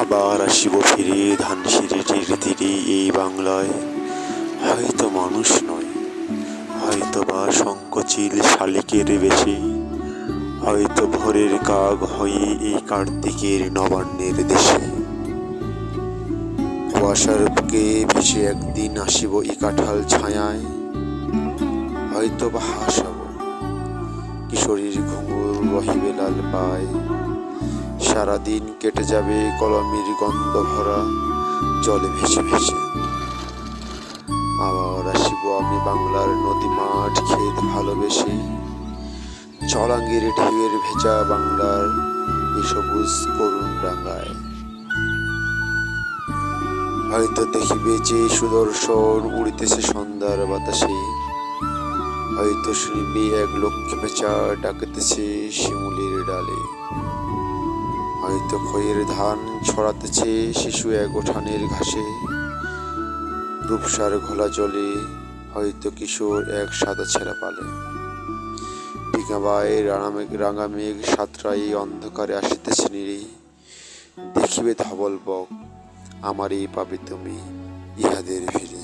আবার আসিব ফিরে ধানসিঁড়িটির তীরে এই বাংলায়। হয়তো মানুষ নয়, হয়তো বা শঙ্কচিল শালিকের বেশি, হয়তো ভোরের কাক হয়ে এই কার্তিকের নবান্নের দেশে। কুয়াশার বুকে ভেসে একদিন আসিব এই কাঁঠাল ছায়ায় হয়তো বা হাসাব, কিশোরীর ঘুঙুর রহিবে লাল পায়। সারাদিন কেটে যাবে কলমের গন্ধ ভরা, জলে ভেসে ভেসে। আবার আসিব আমি বাংলার নদী মাঠ ক্ষেত ভালোবেসে। চলাঙ্গের ঢেউয়ের ভেজা বাংলার সবুজ করুণ ডাঙ্গায় হয়তো দেখিবে যে সুদর্শন উড়িতেছে সন্ধ্যার বাতাসে। হয়তো শুনিবে এক লক্ষ্মী পেঁচা ডাকিতেছে শিমুলের ডালে। হয়তো খয়ের ধান ছড়াতেছে শিশু এক ওঠানের ঘাসে। রূপসার ঘোলা জলে হয়তো কিশোর এক সাদা ছেঁড়া পালে। পিকাবায় রাঙামেঘ রাঙামেঘ সাতরাই অন্ধকারে আসিতেছে নিরে। দেখিবে ধবল বক, আমারই পাবে তুমি ইহাদের ফিরে।